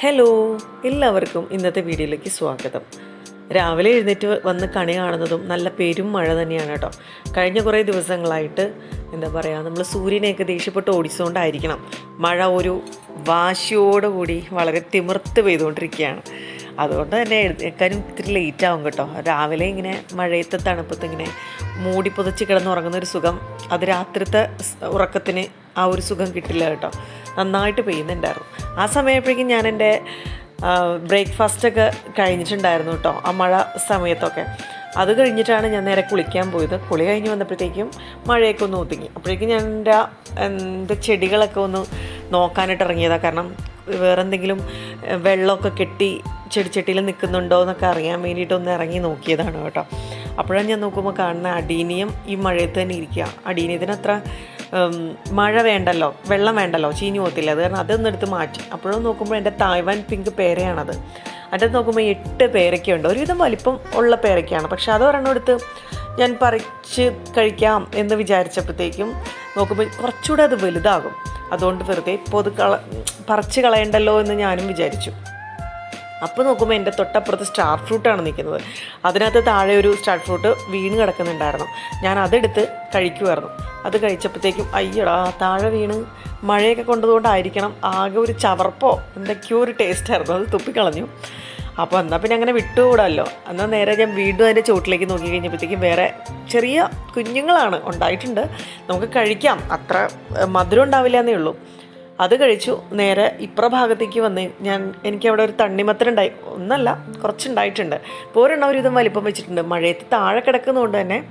Hello എല്ലാവർക്കും ഇന്നത്തെ വീഡിയോയിലേക്ക് സ്വാഗതം. രാവിലെ എഴുന്നേറ്റ് വന്ന് കണി കാണുന്നതും നല്ല പേരും മഴ തന്നെയാണ് കേട്ടോ. കഴിഞ്ഞ കുറേ ദിവസങ്ങളായിട്ട് എന്താ പറയുക നമ്മൾ സൂര്യനെയൊക്കെ ദേഷ്യപ്പെട്ട് ഓടിച്ചുകൊണ്ടായിരിക്കണം മഴ ഒരു വാശിയോടുകൂടി വളരെ തിമിർത്ത് പെയ്തുകൊണ്ടിരിക്കുകയാണ്. അതുകൊണ്ട് തന്നെ എഴുന്നേക്കാനും ഇത്തിരി ലേറ്റ് ആവും കേട്ടോ. രാവിലെ ഇങ്ങനെ മഴയത്തെ തണുപ്പത്ത് ഇങ്ങനെ മൂടി പുതച്ച് കിടന്നുറങ്ങുന്ന ഒരു സുഖം അത് രാത്രിത്തെ ഉറക്കത്തിന് ആ ഒരു സുഖം കിട്ടില്ല കേട്ടോ. നന്നായിട്ട് പെയ്യുന്നുണ്ടായിരുന്നു. ആ സമയപ്പോഴേക്കും ഞാൻ എന്റെ ബ്രേക്ക്ഫാസ്റ്റൊക്കെ കഴിഞ്ഞിട്ടുണ്ടായിരുന്നു കേട്ടോ ആ മഴ സമയത്തൊക്കെ. അത് കഴിഞ്ഞിട്ടാണ് ഞാൻ നേരെ കുളിക്കാൻ പോയത്. കുളി കഴിഞ്ഞ് വന്നപ്പോഴത്തേക്കും മഴയൊക്കെ ഒന്ന് ഒതുങ്ങി. അപ്പോഴേക്കും ഞാൻ എന്റെ എന്ത് ചെടികളൊക്കെ ഒന്ന് നോക്കാനായിട്ട് ഇറങ്ങിയതാണ് കാരണം വേറെ എന്തെങ്കിലും വെള്ളമൊക്കെ കെട്ടി ചെടിച്ചട്ടിയിൽ നിൽക്കുന്നുണ്ടോ എന്നൊക്കെ അറിയാൻ വേണ്ടിയിട്ടൊന്ന് ഇറങ്ങി നോക്കിയതാണ് കേട്ടോ. അപ്പോഴാണ് ഞാൻ നോക്കുമ്പോൾ കാണുന്ന അടീനിയം ഈ മഴയത്ത് തന്നെ ഇരിക്കുക അടീനിയത്തിന് അത്ര മഴ വേണ്ടല്ലോ വെള്ളം വേണ്ടല്ലോ ചീഞ്ഞു പോകത്തില്ല. അത് കാരണം അതൊന്നും എടുത്ത് മാറ്റി. അപ്പോഴും നോക്കുമ്പോൾ എന്റെ തായ്വാൻ പിങ്ക് പേരയാണത്. അതിന്റെ നോക്കുമ്പോൾ എട്ട് പേരയ്ക്കുണ്ട് ഒരുവിധം വലിപ്പം ഉള്ള പേരയ്ക്കാണ് പക്ഷെ അത് ഒരെണ്ണം എടുത്ത് ഞാൻ പറിച്ച് കഴിക്കാം എന്ന് വിചാരിച്ചപ്പോഴത്തേക്കും നോക്കുമ്പോൾ കുറച്ചുകൂടെ അത് വലുതാകും. അതുകൊണ്ട് വെറുതെ പൊതു കള പറിച്ച് കളയണ്ടല്ലോ എന്ന് ഞാനും വിചാരിച്ചു. അപ്പോൾ നോക്കുമ്പോൾ എന്റെ തൊട്ടപ്പുറത്ത് സ്റ്റാർ ഫ്രൂട്ടാണ് നിൽക്കുന്നത് അതിനകത്ത് താഴെ ഒരു സ്റ്റാർ ഫ്രൂട്ട് വീണ് കിടക്കുന്നുണ്ടായിരുന്നു. ഞാൻ അതെടുത്ത് കഴിക്കുമായിരുന്നു അത് കഴിച്ചപ്പോഴത്തേക്കും അയ്യടാ താഴെ വീണ് മഴയൊക്കെ കൊണ്ടതുകൊണ്ടായിരിക്കണം ആകെ ഒരു ചവർപ്പോ എന്തൊക്കെയോ ഒരു ടേസ്റ്റ് ആയിരുന്നു. അത് തുപ്പിക്കളഞ്ഞു. അപ്പോൾ എന്നാൽ പിന്നെ അങ്ങനെ വിട്ടുകൂടാമല്ലോ എന്നാൽ നേരെ ഞാൻ വീണ്ടും അതിന്റെ ചുവട്ടിലേക്ക് നോക്കി കഴിഞ്ഞപ്പോഴത്തേക്കും വേറെ ചെറിയ കുഞ്ഞുങ്ങളാണ് ഉണ്ടായിട്ടുണ്ട്. നമുക്ക് കഴിക്കാം. അത്ര മധുരം ഉണ്ടാവില്ല എന്നേ ഉള്ളൂ. അത് കഴിച്ചു. നേരെ ഇപ്രഭാഗത്തേക്ക് വന്ന് ഞാൻ എനിക്കവിടെ ഒരു തണ്ണിമത്തൻ ഉണ്ടായി. ഒന്നല്ല കുറച്ചുണ്ടായിട്ടുണ്ട്. ഇപ്പോൾ ഒരെണ്ണം ഒരു ഇതും വലിപ്പം വെച്ചിട്ടുണ്ട്. മഴയത്ത് താഴെ കിടക്കുന്നതുകൊണ്ട് തന്നെ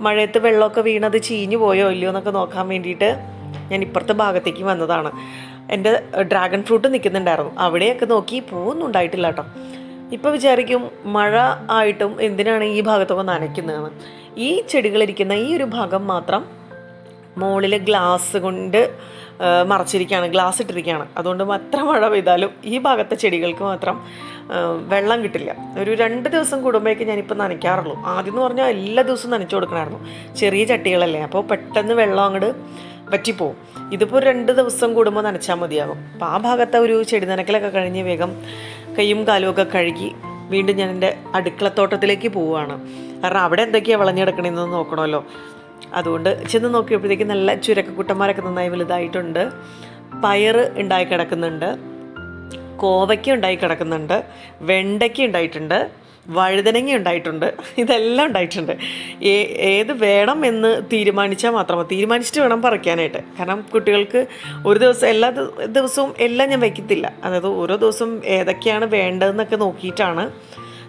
മഴയത്ത് വെള്ളമൊക്കെ വീണത് ചീഞ്ഞു പോയോ ഇല്ലയോ എന്നൊക്കെ നോക്കാൻ വേണ്ടിയിട്ട് ഞാൻ ഇപ്പുറത്തെ ഭാഗത്തേക്ക് വന്നതാണ്. എന്റെ ഡ്രാഗൺ ഫ്രൂട്ട് നിൽക്കുന്നുണ്ടായിരുന്നു. അവിടെയൊക്കെ നോക്കി പൂവൊന്നും ഉണ്ടായിട്ടില്ല കേട്ടോ. ഇപ്പോൾ വിചാരിക്കും മഴ ആയിട്ടും എന്തിനാണ് ഈ ഭാഗത്തൊക്കെ നനയ്ക്കുന്നതെന്ന്. ഈ ചെടികളിരിക്കുന്ന ഈ ഒരു ഭാഗം മാത്രം മുകളിൽ ഗ്ലാസ് കൊണ്ട് മറച്ചിരിക്കുകയാണ് ഗ്ലാസ് ഇട്ടിരിക്കുകയാണ്. അതുകൊണ്ട് എത്ര മഴ പെയ്താലും ഈ ഭാഗത്തെ ചെടികൾക്ക് മാത്രം വെള്ളം കിട്ടില്ല. ഒരു രണ്ട് ദിവസം കൂടുമ്പോഴേക്ക് ഞാനിപ്പോൾ നനയ്ക്കാറുള്ളൂ. ആദ്യം എന്ന് പറഞ്ഞാൽ എല്ലാ ദിവസവും നനച്ചു കൊടുക്കണമായിരുന്നു. ചെറിയ ചട്ടികളല്ലേ അപ്പോൾ പെട്ടെന്ന് വെള്ളം അങ്ങോട്ട് പറ്റിപ്പോവും ഇതിപ്പോൾ രണ്ട് ദിവസം കൂടുമ്പോൾ നനച്ചാൽ മതിയാകും. അപ്പോൾ ആ ഭാഗത്തെ ഒരു ചെടി നനക്കലൊക്കെ കഴിഞ്ഞ് വേഗം കൈയും കാലും ഒക്കെ കഴുകി വീണ്ടും ഞാൻ എന്റെ അടുക്കളത്തോട്ടത്തിലേക്ക് പോവുകയാണ്. കാരണം അവിടെ എന്തൊക്കെയാണ് വിളഞ്ഞെടുക്കണമെന്ന് നോക്കണമല്ലോ. അതുകൊണ്ട് ചെന്ന് നോക്കിയപ്പോഴത്തേക്ക് നല്ല ചുരക്കക്കുട്ടന്മാരൊക്കെ നന്നായി വലുതായിട്ടുണ്ട്. പയർ ഉണ്ടായി കിടക്കുന്നുണ്ട്. കോവയ്ക്ക ഉണ്ടായി കിടക്കുന്നുണ്ട്. വെണ്ടയ്ക്ക ഉണ്ടായിട്ടുണ്ട്. വഴുതനങ്ങ ഉണ്ടായിട്ടുണ്ട്. ഇതെല്ലാം ഉണ്ടായിട്ടുണ്ട്. ഏത് വേണം എന്ന് തീരുമാനിച്ചാൽ മാത്രം തീരുമാനിച്ചിട്ട് വേണം പറിക്കാനായിട്ട്. കാരണം കുട്ടികൾക്ക് ഒരു ദിവസം എല്ലാ ദിവസവും എല്ലാം ഞാൻ വയ്ക്കത്തില്ല. അതായത് ഓരോ ദിവസവും ഏതൊക്കെയാണ് വേണ്ടതെന്നൊക്കെ നോക്കിയിട്ടാണ്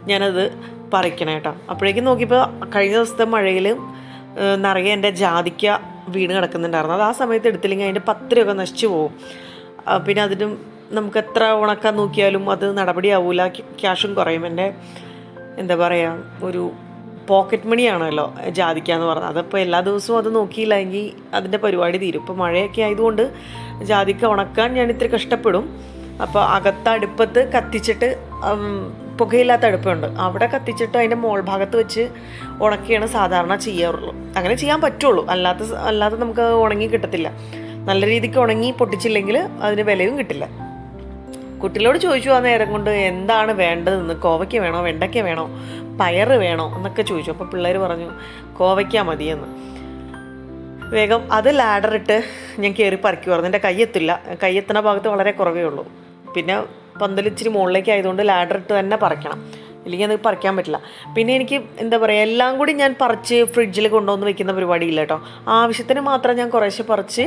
ഞാനത് പറിക്കണേട്ടോ അപ്പോഴേക്കും നോക്കിയപ്പോൾ കഴിഞ്ഞ ദിവസത്തെ മഴയിൽ ഏഹ് നിറയെ എന്റെ ജാതിക്ക വീണ് കിടക്കുന്നുണ്ടായിരുന്നു. അത് ആ സമയത്ത് എടുത്തില്ലെങ്കിൽ അതിന്റെ പത്തിരയൊക്കെ നശിച്ചു പോകും. പിന്നെ അതിനും നമുക്ക് എത്ര ഉണക്കാൻ നോക്കിയാലും അത് നടപടിയാവില്ല ക്യാഷും കുറയും. എന്റെ എന്താ പറയുക ഒരു പോക്കറ്റ് മണിയാണല്ലോ ജാതിക്ക എന്ന് പറഞ്ഞത്. അതപ്പോൾ എല്ലാ ദിവസവും അത് നോക്കിയില്ലെങ്കിൽ അതിന്റെ പരിപാടി തീരും. ഇപ്പോൾ മഴയൊക്കെ ആയതുകൊണ്ട് ജാതിക്ക ഉണക്കാൻ ഞാൻ ഇത്തിരി കഷ്ടപ്പെടും. അപ്പോൾ അകത്ത അടുപ്പത്ത് കത്തിച്ചിട്ട് പുകയില്ലാത്ത അടുപ്പുണ്ട്. അവിടെ കത്തിച്ചിട്ട് അതിന്റെ മോൾ ഭാഗത്ത് വെച്ച് ഉണക്കിയാണ് സാധാരണ ചെയ്യാറുള്ളൂ. അങ്ങനെ ചെയ്യാൻ പറ്റുള്ളൂ. അല്ലാത്ത അല്ലാതെ നമുക്ക് ഉണങ്ങി കിട്ടത്തില്ല. നല്ല രീതിക്ക് ഉണങ്ങി പൊട്ടിച്ചില്ലെങ്കിൽ അതിന് വിലയും കിട്ടില്ല. കുട്ടികളോട് ചോദിച്ചു ആ നേരം കൊണ്ട് എന്താണ് വേണ്ടതെന്ന് കോവയ്ക്ക വേണോ? വെണ്ടയ്ക്ക വേണോ? പയറ് വേണോ? എന്നൊക്കെ ചോദിച്ചു. അപ്പോൾ പിള്ളേർ പറഞ്ഞു കോവയ്ക്ക മതിയെന്ന്. വേഗം അത് ലാഡറിട്ട് ഞാൻ കയറി പറിക്കുമായിരുന്നു എന്റെ കയ്യെത്തില്ല കയ്യെത്തുന്ന ഭാഗത്ത് വളരെ കുറവേ ഉള്ളൂ. പിന്നെ പന്തലിച്ചിരി മുകളിലേക്ക് ആയതുകൊണ്ട് ലാഡർ ഇട്ട് തന്നെ പറിക്കണം. ഇല്ലെങ്കിൽ അത് പറിക്കാൻ പറ്റില്ല. പിന്നെ എനിക്ക് എന്താ പറയുക എല്ലാം കൂടി ഞാൻ പറിച്ച് ഫ്രിഡ്ജിൽ കൊണ്ടുവന്ന് വെക്കുന്ന പരിപാടിയില്ല കേട്ടോ. ആവശ്യത്തിന് മാത്രം ഞാൻ കുറേശ്ശെ പറിച്ച്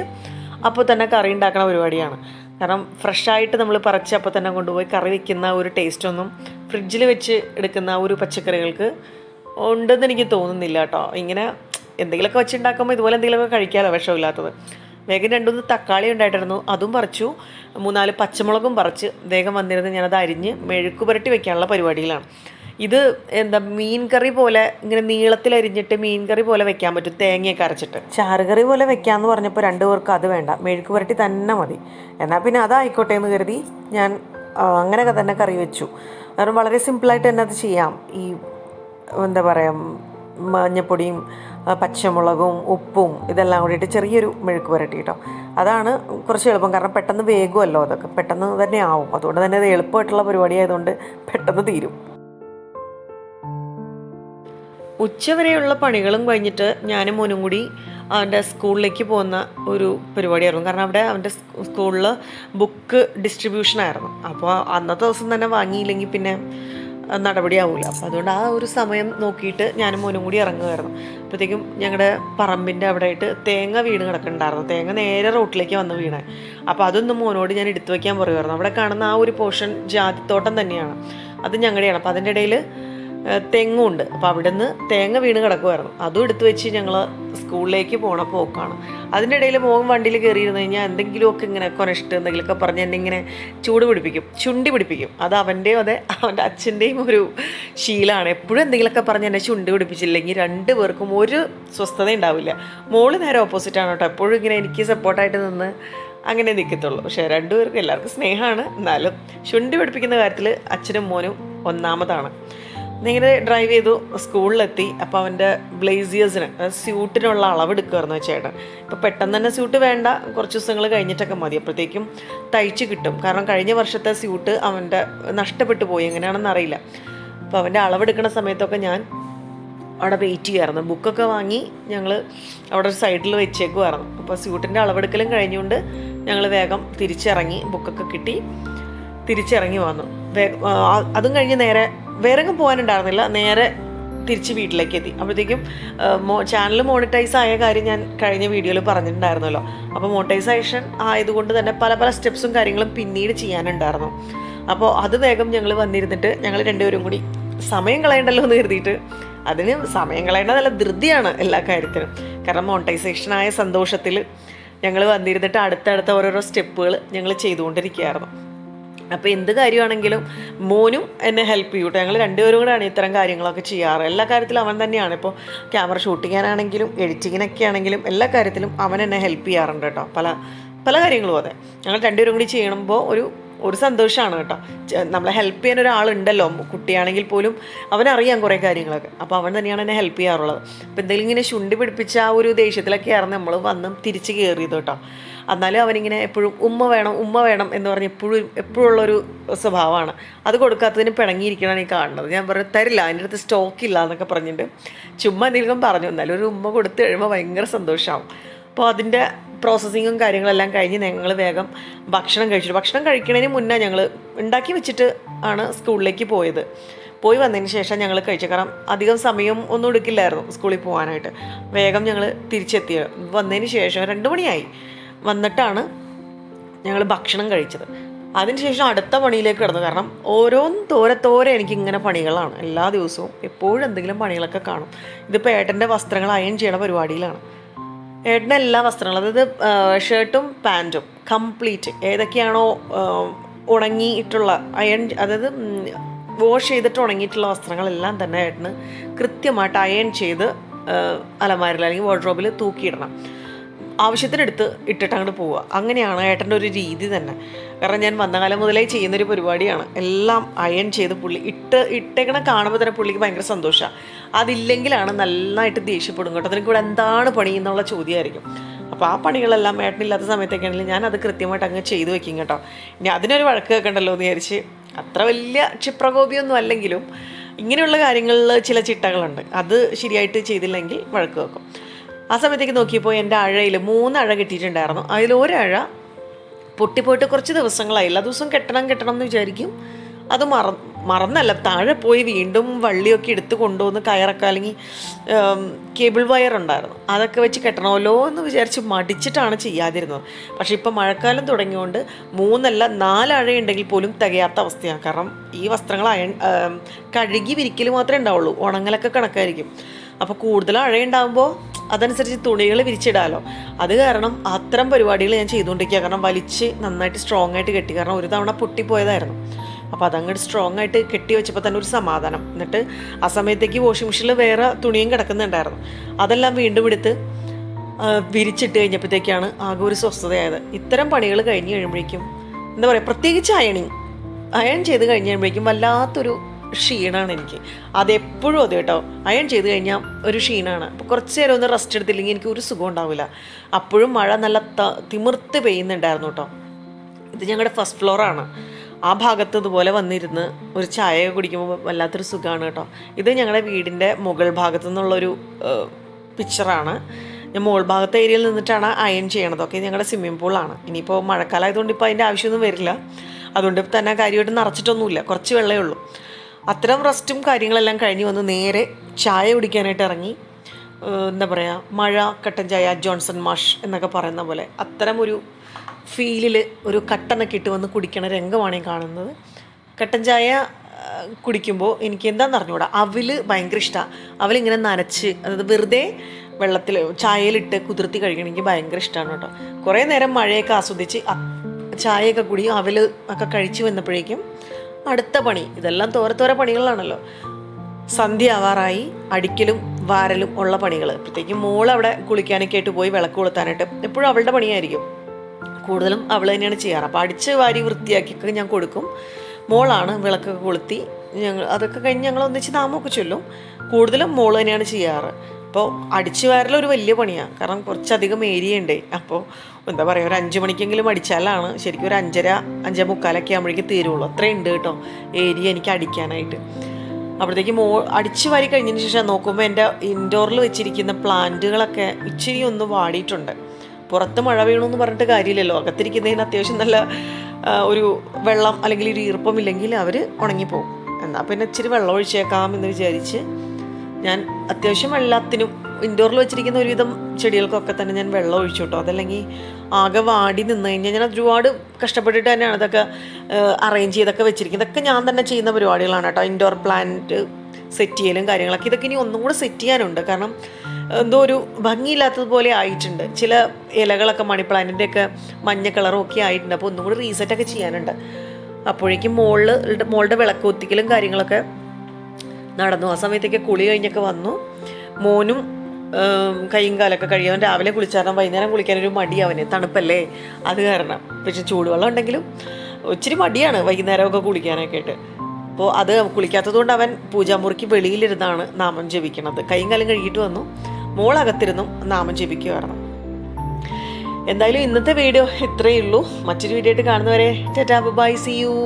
അപ്പോൾ തന്നെ കറി ഉണ്ടാക്കുന്ന പരിപാടിയാണ്. കാരണം ഫ്രഷായിട്ട് നമ്മൾ പറിച്ച് അപ്പോൾ തന്നെ കൊണ്ടുപോയി കറി വെക്കുന്ന ഒരു ടേസ്റ്റൊന്നും ഫ്രിഡ്ജിൽ വെച്ച് എടുക്കുന്ന ഒരു പച്ചക്കറികൾക്ക് ഉണ്ടെന്ന് എനിക്ക് തോന്നുന്നില്ല കേട്ടോ. ഇങ്ങനെ എന്തെങ്കിലുമൊക്കെ വെച്ചുണ്ടാക്കുമ്പോൾ ഇതുപോലെ എന്തെങ്കിലുമൊക്കെ കഴിക്കാമല്ലോ വിഷമില്ലാത്തത്. വേഗം രണ്ടുമൂന്ന് തക്കാളി ഉണ്ടായിട്ടായിരുന്നു അതും പറിച്ചു. മൂന്നാൽ പച്ചമുളകും പറിച്ച് വേഗം വന്നിരുന്ന് ഞാനത് അരിഞ്ഞ് മെഴുക്ക് പുരട്ടി വെക്കാനുള്ള പരിപാടിയിലാണ്. ഇത് എന്താ മീൻ കറി പോലെ ഇങ്ങനെ നീളത്തിൽ അരിഞ്ഞിട്ട് മീൻ കറി പോലെ വെക്കാൻ പറ്റും തേങ്ങയൊക്കെ അരച്ചിട്ട്. ചാറുകറി പോലെ വെക്കാമെന്ന് പറഞ്ഞപ്പോൾ രണ്ടു പേർക്ക് അത് വേണ്ട. മെഴുക്ക് പുരട്ടി തന്നെ മതി. എന്നാൽ പിന്നെ അതായിക്കോട്ടെ എന്ന് കരുതി ഞാൻ അങ്ങനെയൊക്കെ തന്നെ കറി വെച്ചു. കാരണം വളരെ സിമ്പിളായിട്ട് തന്നെ അത് ചെയ്യാം. ഈ എന്താ പറയുക മഞ്ഞപ്പൊടിയും പച്ചമുളകും ഉപ്പും ഇതെല്ലാം കൂടിയിട്ട് ചെറിയൊരു മെഴുക്ക് പുരട്ടി കേട്ടോ അതാണ് കുറച്ച് എളുപ്പം. കാരണം പെട്ടെന്ന് വേഗമല്ലോ അതൊക്കെ. പെട്ടെന്ന് തന്നെ ആവും. അതുകൊണ്ട് തന്നെ അത് എളുപ്പമായിട്ടുള്ള പരിപാടി ആയതുകൊണ്ട് പെട്ടെന്ന് തീരും. ഉച്ചവരെയുള്ള പണികളും കഴിഞ്ഞിട്ട് ഞാനും മോനും കൂടി അവന്റെ സ്കൂളിലേക്ക് പോകുന്ന ഒരു പരിപാടിയായിരുന്നു. കാരണം അവിടെ അവന്റെ സ്കൂളിൽ ബുക്ക് ഡിസ്ട്രിബ്യൂഷൻ ആയിരുന്നു. അപ്പോൾ അന്നത്തെ ദിവസം തന്നെ വാങ്ങിയില്ലെങ്കിൽ പിന്നെ നടപടിയാവില്ല അപ്പോൾ അതുകൊണ്ട് ആ ഒരു സമയം നോക്കിയിട്ട് ഞാനും മോനും കൂടി ഇറങ്ങുമായിരുന്നു അപ്പോഴത്തേക്കും ഞങ്ങളുടെ പറമ്പിന്റെ അവിടെ ആയിട്ട് തേങ്ങ വീണ് കിടക്കുന്നുണ്ടായിരുന്നു തേങ്ങ നേരെ റോട്ടിലേക്ക് വന്ന് വീണേ. അപ്പോൾ അതൊന്നും മോനോട് ഞാൻ എടുത്തു വയ്ക്കാൻ പറയുമായിരുന്നു അവിടെ കാണുന്ന ആ ഒരു പോർഷൻ ജാതിത്തോട്ടം തന്നെയാണ്. അത് ഞങ്ങളുടെയാണ്. അപ്പോൾ അതിന്റെ ഇടയിൽ തെങ്ങുണ്ട്. അപ്പോൾ അവിടെ നിന്ന് തേങ്ങ വീണ് കിടക്കുമായിരുന്നു അതും എടുത്തു വെച്ച് ഞങ്ങൾ സ്കൂളിലേക്ക് പോണ പോക്കാണ്. അതിന്റെ ഇടയിൽ മോൻ വണ്ടിയിൽ കയറിയിരുന്നു കഴിഞ്ഞാൽ എന്തെങ്കിലുമൊക്കെ ഇങ്ങനെ കൊനഷ്ട് എന്തെങ്കിലുമൊക്കെ പറഞ്ഞ് എന്നെ ഇങ്ങനെ ചൂട് പിടിപ്പിക്കും. ചുണ്ടി പിടിപ്പിക്കും. അത് അവന്റെയും അതെ അവന്റെ അച്ഛന്റെയും ഒരു ശീലമാണ് എപ്പോഴും എന്തെങ്കിലുമൊക്കെ പറഞ്ഞ് എന്നെ ചുണ്ടി പിടിപ്പിച്ചില്ലെങ്കിൽ രണ്ട് പേർക്കും ഒരു സ്വസ്ഥത ഉണ്ടാവില്ല. മോൾ നേരെ ഓപ്പോസിറ്റാണ് കേട്ടോ. എപ്പോഴും ഇങ്ങനെ എനിക്ക് സപ്പോർട്ടായിട്ട് നിന്ന് അങ്ങനെ നിൽക്കത്തുള്ളൂ പക്ഷേ രണ്ടുപേർക്കും എല്ലാവർക്കും സ്നേഹമാണ്. എന്നാലും ചുണ്ടി പിടിപ്പിക്കുന്ന കാര്യത്തിൽ അച്ഛനും മോനും ഒന്നാമതാണ്. നേരെ ഡ്രൈവ് ചെയ്തു സ്കൂളിലെത്തി. അപ്പോൾ അവന്റെ ബ്ലേസിയേഴ്സിന് സ്യൂട്ടിനുള്ള അളവ് എടുക്കുമായിരുന്നു ചേട്ടൻ. ഇപ്പോൾ പെട്ടെന്ന് തന്നെ സ്യൂട്ട് വേണ്ട കുറച്ച് ദിവസങ്ങൾ കഴിഞ്ഞിട്ടൊക്കെ മതി. അപ്പോഴത്തേക്കും തയ്ച്ച് കിട്ടും. കാരണം കഴിഞ്ഞ വർഷത്തെ സ്യൂട്ട് അവന്റെ നഷ്ടപ്പെട്ടു പോയി. എങ്ങനെയാണെന്ന് അറിയില്ല. അപ്പോൾ അവന്റെ അളവെടുക്കുന്ന സമയത്തൊക്കെ ഞാൻ അവിടെ വെയിറ്റ് ചെയ്യുമായിരുന്നു ബുക്കൊക്കെ വാങ്ങി ഞങ്ങൾ അവിടെ ഒരു സൈഡിൽ വെച്ചേക്കുമായിരുന്നു അപ്പോൾ സ്യൂട്ടിന്റെ അളവെടുക്കലും കഴിഞ്ഞുകൊണ്ട് ഞങ്ങൾ വേഗം തിരിച്ചിറങ്ങി. ബുക്കൊക്കെ കിട്ടി തിരിച്ചിറങ്ങി വന്നു. അതും കഴിഞ്ഞ് നേരെ വേറെ എങ്ങും പോകാനുണ്ടായിരുന്നില്ല. നേരെ തിരിച്ച് വീട്ടിലേക്ക് എത്തി അപ്പോഴത്തേക്കും ചാനൽ മോണിറ്റൈസ് ആയ കാര്യം ഞാൻ കഴിഞ്ഞ വീഡിയോയിൽ പറഞ്ഞിട്ടുണ്ടായിരുന്നല്ലോ. അപ്പോൾ മോണിറ്റൈസേഷൻ ആയതുകൊണ്ട് തന്നെ പല പല സ്റ്റെപ്സും കാര്യങ്ങളും പിന്നീട് ചെയ്യാനുണ്ടായിരുന്നു. അപ്പോൾ അത് വേഗം ഞങ്ങൾ വന്നിരുന്നിട്ട് ഞങ്ങൾ രണ്ടുപേരും കൂടി സമയം കളയണ്ടല്ലോ എന്ന് കരുതിയിട്ട് അതിന് സമയം കളയേണ്ട നല്ല ധൃതിയാണ് എല്ലാ കാര്യത്തിനും. കാരണം മോണിറ്റൈസേഷൻ ആയ സന്തോഷത്തിൽ ഞങ്ങൾ വന്നിരുന്നിട്ട് അടുത്തടുത്ത ഓരോരോ സ്റ്റെപ്പുകൾ ഞങ്ങൾ ചെയ്തുകൊണ്ടിരിക്കുകയായിരുന്നു. അപ്പോൾ എന്ത് കാര്യമാണെങ്കിലും മോനും എന്നെ ഹെൽപ്പ് ചെയ്യും കേട്ടോ ഞങ്ങൾ രണ്ടുപേരും കൂടെയാണ് ഇത്തരം കാര്യങ്ങളൊക്കെ ചെയ്യാറ്. എല്ലാ കാര്യത്തിലും അവൻ തന്നെയാണ്. ഇപ്പോൾ ക്യാമറ ഷൂട്ട് ചെയ്യാനാണെങ്കിലും എഡിറ്റിങ്ങിനൊക്കെ ആണെങ്കിലും എല്ലാ കാര്യത്തിലും അവൻ എന്നെ ഹെൽപ്പ് ചെയ്യാറുണ്ട് കേട്ടോ. പല പല കാര്യങ്ങളും അതെ. ഞങ്ങൾ രണ്ടുപേരും കൂടി ചെയ്യുമ്പോൾ ഒരു ഒരു സന്തോഷമാണ് കേട്ടോ. നമ്മളെ ഹെൽപ്പ് ചെയ്യാൻ ഒരാളുണ്ടല്ലോ. കുട്ടിയാണെങ്കിൽ പോലും അവനറിയാം കുറേ കാര്യങ്ങളൊക്കെ. അപ്പോൾ അവൻ തന്നെയാണ് എന്നെ ഹെൽപ്പ് ചെയ്യാറുള്ളത്. അപ്പോൾ എന്തെങ്കിലും ഇങ്ങനെ ശുണ്ടി പിടിപ്പിച്ച ആ ഒരു ദേഷ്യത്തിലൊക്കെ ആയിരുന്നു നമ്മൾ വന്ന് തിരിച്ച് കയറിയത് കേട്ടോ. എന്നാലും അവനിങ്ങനെ എപ്പോഴും ഉമ്മ വേണം ഉമ്മ വേണം എന്ന് പറഞ്ഞ് എപ്പോഴും എപ്പോഴും ഉള്ളൊരു സ്വഭാവമാണ്. അത് കൊടുക്കാത്തതിന് പിണങ്ങിയിരിക്കണമാണ് ഈ കാണുന്നത്. ഞാൻ പറഞ്ഞു തരില്ല അതിന്റെ അടുത്ത് സ്റ്റോക്ക് ഇല്ല എന്നൊക്കെ പറഞ്ഞിട്ട് ചുമ്മാ എന്തെങ്കിലും പറഞ്ഞു. എന്നാലും ഒരു ഉമ്മ കൊടുത്ത് കഴിയുമ്പോൾ ഭയങ്കര സന്തോഷമാവും അപ്പോൾ അതിന്റെ പ്രോസസ്സിങ്ങും കാര്യങ്ങളെല്ലാം കഴിഞ്ഞ് ഞങ്ങൾ വേഗം ഭക്ഷണം കഴിച്ചു. ഭക്ഷണം കഴിക്കുന്നതിന് മുന്നേ ഞങ്ങൾ ഉണ്ടാക്കി വെച്ചിട്ട് ആണ് സ്കൂളിലേക്ക് പോയത്. പോയി വന്നതിന് ശേഷം ഞങ്ങൾ കഴിച്ചു. കാരണം അധികം സമയം ഒന്നും എടുക്കില്ലായിരുന്നു സ്കൂളിൽ പോകാനായിട്ട് വേഗം ഞങ്ങൾ തിരിച്ചെത്തി. വന്നതിന് ശേഷം രണ്ട് മണിയായി. വന്നിട്ടാണ് ഞങ്ങൾ ഭക്ഷണം കഴിച്ചത്. അതിനുശേഷം അടുത്ത പണിയിലേക്ക് കിടന്നു. കാരണം ഓരോ തോരെ തോരെ എനിക്ക് ഇങ്ങനെ പണികളാണ്. എല്ലാ ദിവസവും എപ്പോഴും എന്തെങ്കിലും പണികളൊക്കെ കാണും. ഇതിപ്പോൾ ഏട്ടന്റെ വസ്ത്രങ്ങൾ അയൺ ചെയ്യണ പരിപാടിയിലാണ്. ഏട്ടന്റെ എല്ലാ വസ്ത്രങ്ങളും അതായത് ഷർട്ടും പാന്റും കംപ്ലീറ്റ് ഏതൊക്കെയാണോ ഉണങ്ങിയിട്ടുള്ള അയൺ അതായത് വാഷ് ചെയ്തിട്ട് ഉണങ്ങിയിട്ടുള്ള വസ്ത്രങ്ങളെല്ലാം തന്നെ ഏട്ടന് കൃത്യമായിട്ട് അയൺ ചെയ്ത് അലമാരിൽ അല്ലെങ്കിൽ വാർഡ്രോബിൽ തൂക്കിയിടണം. ആവശ്യത്തിനെടുത്ത് ഇട്ടിട്ട് അങ്ങോട്ട് പോവുക. അങ്ങനെയാണ് ഏട്ടന്റെ ഒരു രീതി തന്നെ. കാരണം ഞാൻ വന്ന കാലം മുതലേ ചെയ്യുന്നൊരു പരിപാടിയാണ്. എല്ലാം അയൺ ചെയ്ത് പുള്ളി ഇട്ട് ഇട്ടേക്കണ കാണുമ്പോൾ തന്നെ പുള്ളിക്ക് ഭയങ്കര സന്തോഷമാണ് അതില്ലെങ്കിലാണ് നന്നായിട്ട് ദേഷ്യപ്പെടും കേട്ടോ. അതിന് കൂടെ എന്താണ് പണി എന്നുള്ള ചോദ്യമായിരിക്കും. അപ്പോൾ ആ പണികളെല്ലാം ഏട്ടനില്ലാത്ത സമയത്തൊക്കെയാണെങ്കിലും ഞാൻ അത് കൃത്യമായിട്ട് അങ്ങ് ചെയ്തു വെക്കും കേട്ടോ. ഇനി അതിനൊരു വഴക്ക് വെക്കണ്ടല്ലോ എന്ന് വിചാരിച്ച് അത്ര വലിയ ക്ഷിപ്രകോപിയൊന്നും അല്ലെങ്കിലും ഇങ്ങനെയുള്ള കാര്യങ്ങളിൽ ചില ചിട്ടകളുണ്ട്. അത് ശരിയായിട്ട് ചെയ്തില്ലെങ്കിൽ വഴക്ക് വെക്കും. ആ സമയത്തേക്ക് നോക്കിയപ്പോൾ എന്റെ അഴയിൽ മൂന്ന് അഴ കിട്ടിയിട്ടുണ്ടായിരുന്നു. അതിൽ ഒരഴ പൊട്ടിപ്പോയിട്ട് കുറച്ച് ദിവസങ്ങളായില്ല ദിവസം കെട്ടണം കെട്ടണം എന്ന് വിചാരിക്കും. അത് മറ മറന്നല്ല താഴെ പോയി വീണ്ടും വള്ളിയൊക്കെ എടുത്ത് കൊണ്ടുവന്ന് കയറൊക്കെ അല്ലെങ്കിൽ കേബിൾ വയർ ഉണ്ടായിരുന്നു. അതൊക്കെ വെച്ച് കെട്ടണമല്ലോ എന്ന് വിചാരിച്ച് മടിച്ചിട്ടാണ് ചെയ്യാതിരുന്നത്. പക്ഷേ ഇപ്പം മഴക്കാലം തുടങ്ങിയോണ്ട് മൂന്നല്ല നാലഴയുണ്ടെങ്കിൽ പോലും തികയാത്ത അവസ്ഥയാണ്. കാരണം ഈ വസ്ത്രങ്ങൾ അയൺ കഴുകി വിരിക്കൽ മാത്രമേ ഉണ്ടാവുള്ളൂ. ഉണങ്ങലൊക്കെ കണക്കായിരിക്കും. അപ്പോൾ കൂടുതൽ അഴയുണ്ടാകുമ്പോൾ അതനുസരിച്ച് തുണികൾ വിരിച്ചിടാമല്ലോ അത് കാരണം അത്തരം പരിപാടികൾ ഞാൻ ചെയ്തുകൊണ്ടിരിക്കുക കാരണം വലിച്ച് നന്നായിട്ട് സ്ട്രോങ് ആയിട്ട് കെട്ടി. കാരണം ഒരു തവണ പൊട്ടിപ്പോയതായിരുന്നു. അപ്പോൾ അതങ്ങോട്ട് സ്ട്രോങ് ആയിട്ട് കെട്ടി വെച്ചപ്പോൾ തന്നെ ഒരു സമാധാനം. എന്നിട്ട് ആ സമയത്തേക്ക് വാഷിംഗ് മെഷീനിൽ വേറെ തുണിയും കിടക്കുന്നുണ്ടായിരുന്നു. അതെല്ലാം വീണ്ടും എടുത്ത് വിരിച്ചിട്ട് കഴിഞ്ഞപ്പോഴത്തേക്കാണ് ആകെ ഒരു സ്വസ്ഥതയായത്. ഇത്തരം പണികൾ കഴിഞ്ഞ് കഴിയുമ്പോഴേക്കും എന്താ പറയുക പ്രത്യേകിച്ച് അയണിങ് അയൺ ചെയ്ത് കഴിഞ്ഞ് കഴിയുമ്പോഴേക്കും വല്ലാത്തൊരു ക്ഷീണമാണ് എനിക്ക്. അതെപ്പോഴും അത് കേട്ടോ. അയൺ ചെയ്ത് കഴിഞ്ഞാൽ ഒരു ക്ഷീണമാണ് അപ്പോൾ കുറച്ച് നേരം ഒന്ന് റെസ്റ്റ് എടുത്തില്ലെങ്കിൽ എനിക്ക് ഒരു സുഖം ഉണ്ടാവില്ല. അപ്പോഴും മഴ നല്ല തിമിർത്ത് പെയ്യുന്നുണ്ടായിരുന്നു കേട്ടോ. ഇത് ഞങ്ങളുടെ ഫസ്റ്റ് ഫ്ലോറാണ് ആ ഭാഗത്ത് ഇതുപോലെ വന്നിരുന്ന് ഒരു ചായ കുടിക്കുമ്പോൾ വല്ലാത്തൊരു സുഖമാണ് കേട്ടോ. ഇത് ഞങ്ങളുടെ വീടിന്റെ മുകൾ ഭാഗത്തു നിന്നുള്ളൊരു പിക്ചറാണ് ഞാൻ മുകൾ ഭാഗത്തെ ഏരിയയിൽ നിന്നിട്ടാണ് അയൺ ചെയ്യണത്. ഓക്കെ ഞങ്ങളുടെ സ്വിമ്മിംഗ് പൂളാണ് ഇനിയിപ്പോൾ മഴക്കാലമായതുകൊണ്ട് ഇപ്പോൾ അതിന്റെ ആവശ്യമൊന്നും വരില്ല. അതുകൊണ്ട് തന്നെ കാര്യമായിട്ട് നിറച്ചിട്ടൊന്നുമില്ല. കുറച്ച് വെള്ളമേ ഉള്ളൂ. അത്തരം റെസ്റ്റും കാര്യങ്ങളെല്ലാം കഴിഞ്ഞ് വന്ന് നേരെ ചായ കുടിക്കാനായിട്ട് ഇറങ്ങി. എന്താ പറയുക മഴ കട്ടൻ ചായ ജോൺസൺ മാഷ് എന്നൊക്കെ പറയുന്ന പോലെ. അത്തരം ഒരു ഫീലിൽ ഒരു കട്ടനൊക്കെ ഇട്ട് വന്ന് കുടിക്കണ രംഗമാണ് കാണുന്നത്. കട്ടൻ ചായ കുടിക്കുമ്പോൾ എനിക്ക് എന്താണെന്ന് അറിഞ്ഞുകൂടാ അവൽ ഭയങ്കര ഇഷ്ടമാണ് അവലിങ്ങനെ നനച്ച് അതായത് വെറുതെ വെള്ളത്തിൽ ചായയിലിട്ട് കുതിർത്തി കഴിക്കണമെങ്കിൽ ഭയങ്കര ഇഷ്ടമാണ് കേട്ടോ. കുറേ നേരം മഴയൊക്കെ ആസ്വദിച്ച് ചായയൊക്കെ കൂടി അവൽ ഒക്കെ കഴിച്ചു വന്നപ്പോഴേക്കും അടുത്ത പണി. ഇതെല്ലാം തോര തോര പണികളാണല്ലോ സന്ധ്യ ആവാറായി അടിക്കലും വാരലും ഉള്ള പണികൾ അപ്പോഴത്തേക്കും മോൾ അവിടെ കുളിക്കാനൊക്കെ ആയിട്ട് പോയി വിളക്ക് കൊളുത്താനായിട്ട്. എപ്പോഴും അവളുടെ പണിയായിരിക്കും. കൂടുതലും അവൾ തന്നെയാണ് ചെയ്യാറ്. അപ്പോൾ അടിച്ച് വാരി വൃത്തിയാക്കിയൊക്കെ ഞാൻ കൊടുക്കും. മോളാണ് വിളക്കൊക്കെ കൊളുത്തി. ഞങ്ങൾ അതൊക്കെ കഴിഞ്ഞ് ഞങ്ങൾ ഒന്നിച്ച് നാമൊക്കെ ചൊല്ലും. കൂടുതലും മോൾ തന്നെയാണ് ചെയ്യാറ്. അപ്പോൾ അടിച്ചു വാരലൊരു വലിയ പണിയാണ് കാരണം കുറച്ചധികം ഏരിയ ഉണ്ട് അപ്പോൾ എന്താ പറയുക ഒരു അഞ്ച് മണിക്കെങ്കിലും അടിച്ചാലാണ് ശരിക്കും ഒരു അഞ്ചര അഞ്ചേ മുക്കാലൊക്കെ ആകുമ്പോഴേക്കും തീരുള്ളൂ. അത്രയും ഉണ്ട് കേട്ടോ ഏരിയ എനിക്ക് അടിക്കാനായിട്ട്. അപ്പോഴത്തേക്ക് മോ അടിച്ചു വാരി കഴിഞ്ഞതിന് ശേഷം നോക്കുമ്പോൾ എന്റെ ഇൻഡോറിൽ വെച്ചിരിക്കുന്ന പ്ലാന്റുകളൊക്കെ ഇച്ചിരി ഒന്ന് വാടിയിട്ടുണ്ട്. പുറത്ത് മഴ വീണമെന്ന് പറഞ്ഞിട്ട് കാര്യമില്ലല്ലോ അകത്തിരിക്കുന്നതിന് അത്യാവശ്യം നല്ല ഒരു വെള്ളം അല്ലെങ്കിൽ ഒരു ഈർപ്പം ഇല്ലെങ്കിൽ അവർ ഉണങ്ങിപ്പോകും എന്നാൽ പിന്നെ ഇച്ചിരി വെള്ളം ഒഴിച്ചേക്കാം എന്ന് വിചാരിച്ച് ഞാൻ അത്യാവശ്യം എല്ലാത്തിനും ഇൻഡോറിൽ വെച്ചിരിക്കുന്ന ഒരുവിധം ചെടികൾക്കൊക്കെ തന്നെ ഞാൻ വെള്ളം ഒഴിച്ചു കേട്ടോ. അതല്ലെങ്കിൽ ആകെ വാടി നിന്ന് കഴിഞ്ഞാൽ ഞാൻ ഒരുപാട് കഷ്ടപ്പെട്ടിട്ട് തന്നെയാണ് ഇതൊക്കെ അറേഞ്ച് ചെയ്തൊക്കെ വെച്ചിരിക്കുന്നത്. ഇതൊക്കെ ഞാൻ തന്നെ ചെയ്യുന്ന പരിപാടികളാണ് കേട്ടോ. ഇൻഡോർ പ്ലാന്റ് സെറ്റ് ചെയ്യലും കാര്യങ്ങളൊക്കെ. ഇതൊക്കെ ഇനി ഒന്നും കൂടെ സെറ്റ് ചെയ്യാനുണ്ട്. കാരണം എന്തോ ഒരു ഭംഗിയില്ലാത്തതുപോലെ ആയിട്ടുണ്ട്. ചില ഇലകളൊക്കെ മണി പ്ലാന്റിന്റെ ഒക്കെ മഞ്ഞ കളറും ഒക്കെ ആയിട്ടുണ്ട്. അപ്പോൾ ഒന്നും കൂടി റീസെറ്റൊക്കെ ചെയ്യാനുണ്ട്. അപ്പോഴേക്കും മോളിൽ മോളുടെ വിളക്ക് ഒത്തിക്കലും കാര്യങ്ങളൊക്കെ നടന്നു. ആ സമയത്തേക്ക് കുളി കഴിഞ്ഞൊക്കെ വന്നു. മോനും കൈയും കാലൊക്കെ കഴിയാൻ രാവിലെ കുളിച്ചാരണം വൈകുന്നേരം കുളിക്കാനൊരു മടി അവന്. തണുപ്പല്ലേ? അത് കാരണം. പക്ഷെ ചൂടുവെള്ളം ഉണ്ടെങ്കിലും ഒത്തിരി മടിയാണ് വൈകുന്നേരമൊക്കെ കുളിക്കാനൊക്കെ ആയിട്ട്. അപ്പോൾ അത് കുളിക്കാത്തത് കൊണ്ട് അവൻ പൂജാമുറിക്ക് വെളിയിലിരുന്നാണ് നാമം ജപിക്കണത്. കൈയും കാലം കഴുകിയിട്ട് വന്നു. മോളകത്തിരുന്നും നാമം ജപിക്കുമായിരുന്നു എന്തായാലും ഇന്നത്തെ വീഡിയോ ഇത്രയേ ഉള്ളൂ. മറ്റൊരു വീഡിയോ ആയിട്ട് കാണുന്നവരെ ടാറ്റാ ബൈ സി യു